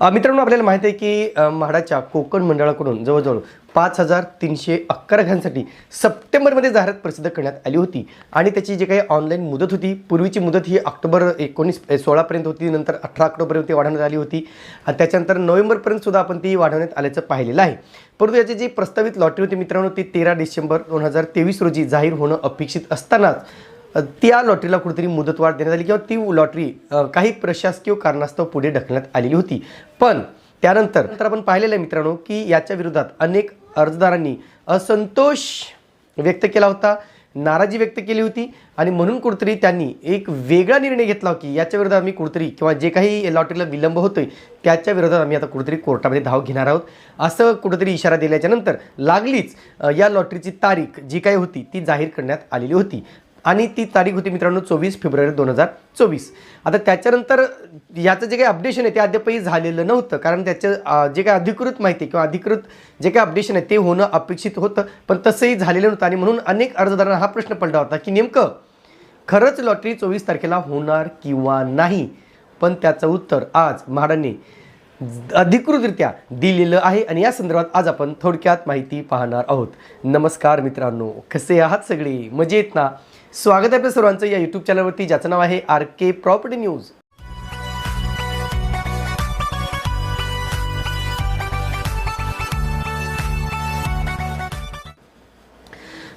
मित्रांनो आपल्याला माहिती आहे की म्हाडाच्या कोकण मंडळाकडून जवळजवळ पाच हजार तीनशे अकरा घरांसाठी सप्टेंबरमध्ये जाहिरात प्रसिद्ध करण्यात आली होती. आणि त्याची जी काही ऑनलाईन मुदत होती पूर्वीची मुदत ही ऑक्टोबर एकोणीस सोळापर्यंत होती नंतर अठरा ऑक्टोबरपर्यंत ती वाढवण्यात आली होती. आणि त्याच्यानंतर नोव्हेंबरपर्यंत सुद्धा आपण ती वाढवण्यात आल्याचं पाहिलेलं आहे. परंतु याची जी प्रस्तावित लॉटरी होती मित्रांनो ती तेरा डिसेंबर दोन हजार तेवीस रोजी जाहीर होणं अपेक्षित असतानाच त्या लॉटरीला कुठेतरी मुदतवाढ देण्यात आली किंवा ती लॉटरी काही प्रशासकीय कारणास्तव पुढे ढकलण्यात आलेली होती. पण त्यानंतर नंतर आपण पाहिलेलं आहे मित्रांनो की याच्या विरोधात अनेक अर्जदारांनी असंतोष व्यक्त केला होता नाराजी व्यक्त केली होती आणि म्हणून कुठेतरी त्यांनी एक वेगळा निर्णय घेतला की याच्या विरोधात आम्ही कुठेतरी किंवा जे काही लॉटरीला विलंब होतोय त्याच्या विरोधात आम्ही आता कुठेतरी कोर्टामध्ये धाव घेणार आहोत. असं कुठेतरी इशारा दिल्याच्या नंतर लागलीच या लॉटरीची तारीख जी काही होती ती जाहीर करण्यात आलेली होती. आणि ती तारीख होती मित्रांनो चोवीस फेब्रुवारी दोन हजार चोवीस. आता त्याच्यानंतर याचं जे काही अपडेशन आहे ते अद्यापही झालेलं नव्हतं. कारण त्याचं जे काही अधिकृत माहिती किंवा अधिकृत जे काही अपडेशन आहे ते होणं अपेक्षित होतं. पण तसंही झालेलं नव्हतं आणि म्हणून अनेक अर्जदारांना हा प्रश्न पडला होता की नेमकं खरंच लॉटरी चोवीस तारखेला होणार किंवा नाही? पण त्याचं उत्तर आज म्हाडाने अधिकृतरित्या दिलेलं आहे आणि या संदर्भात आज आपण थोडक्यात माहिती पाहणार आहोत. नमस्कार मित्रांनो. कसे आहात सगळे? मजेत ना? स्वागत आहे आपल्या सर्वांचं या यूट्यूब चॅनलवरती ज्याचं नाव आहे आर के प्रॉपर्टी न्यूज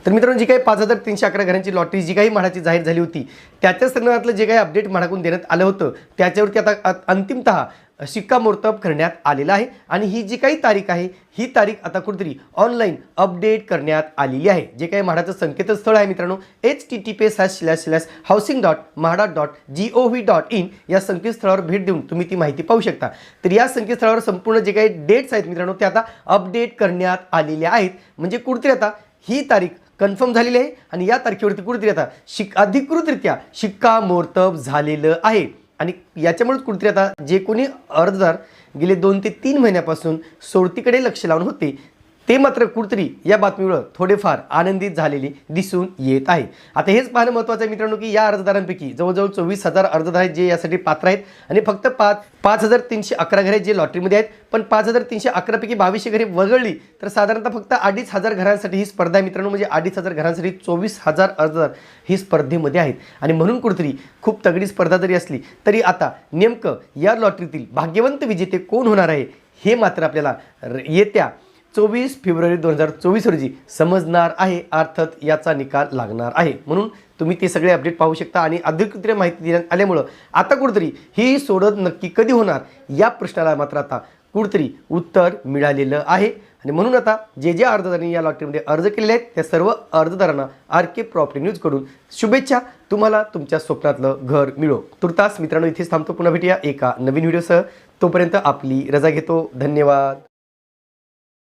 तर मित्रांनो जी काही पाच हजार तीनशे अकरा घरांची लॉटरी जी काही म्हाडाची जाहीर झाली होती त्याच्या संदर्भातलं जे काही अपडेट म्हाडाकडून देण्यात आलं होतं त्याच्यावरती आता अंतिमतः शिक्कामोर्तब करण्यात आलेला आहे. आणि ही जी काही तारीख आहे ही तारीख आता कुठेतरी ऑनलाईन अपडेट करण्यात आलेली आहे. जे काही म्हाडाचं संकेतस्थळ आहे मित्रांनो H T T P slash slash slash housing dot MHADA dot G O V dot in या संकेतस्थळावर भेट देऊन तुम्ही ती माहिती पाहू शकता. तर या संकेतस्थळावर संपूर्ण जे काही डेट्स आहेत मित्रांनो ते आता अपडेट करण्यात आलेल्या आहेत. म्हणजे कुठेतरी आता ही तारीख कन्फर्म झालेली आहे. आणि या तारखेवरती कुठेतरी आता शिक अधिकृतरित्या शिक्कामोर्तब झालेलं आहे. आणि याच्यामुळेच कुठेतरी आता जे कोणी अर्जदार गेले दोन ते तीन महिन्यापासून सोडतीकडे लक्ष लावून होते ते मात्र कुठतरी या बातमीमुळं थोडेफार आनंदित झालेले दिसून येत आहे. आता हेच पाहणं महत्त्वाचं आहे मित्रांनो की या अर्जदारांपैकी जवळजवळ चोवीस हजार अर्जदार आहेत जे यासाठी पात्र आहेत आणि फक्त पाच पाच हजार तीनशे अकरा घरे जे लॉटरीमध्ये आहेत. पण पाच हजार तीनशे अकरापैकी बावीसशे घरे वगळली तर साधारणतः फक्त अडीच हजार घरांसाठी ही स्पर्धा आहे मित्रांनो. म्हणजे अडीच हजार घरांसाठी चोवीस हजार अर्जदार ही स्पर्धेमध्ये आहेत. आणि म्हणून कुर्तरी खूप तगडी स्पर्धा जरी असली तरी आता नेमकं या लॉटरीतील भाग्यवंत विजेते कोण होणार आहे हे मात्र आपल्याला र- येत्या चोवीस फेब्रुवारी दोन हजार चोवीस रोजी समजणार आहे अर्थात याचा निकाल लागणार आहे. म्हणून तुम्ही ते सगळे अपडेट पाहू शकता आणि अधिकृत माहिती देण्यात आल्यामुळं आता कुठेतरी ही सोडत नक्की कधी होणार या प्रश्नाला मात्र आता कुठेतरी उत्तर मिळालेलं आहे. आणि म्हणून आता जे जे अर्जदारांनी या लॉटरीमध्ये अर्ज केलेले आहेत त्या सर्व अर्जदारांना आर के प्रॉपर्टी न्यूजकडून शुभेच्छा. तुम्हाला तुमच्या स्वप्नातलं घर मिळो. तुर्तास मित्रांनो इथेच थांबतो. पुन्हा भेटूया एका नवीन व्हिडिओसह. तोपर्यंत आपली रजा घेतो. धन्यवाद.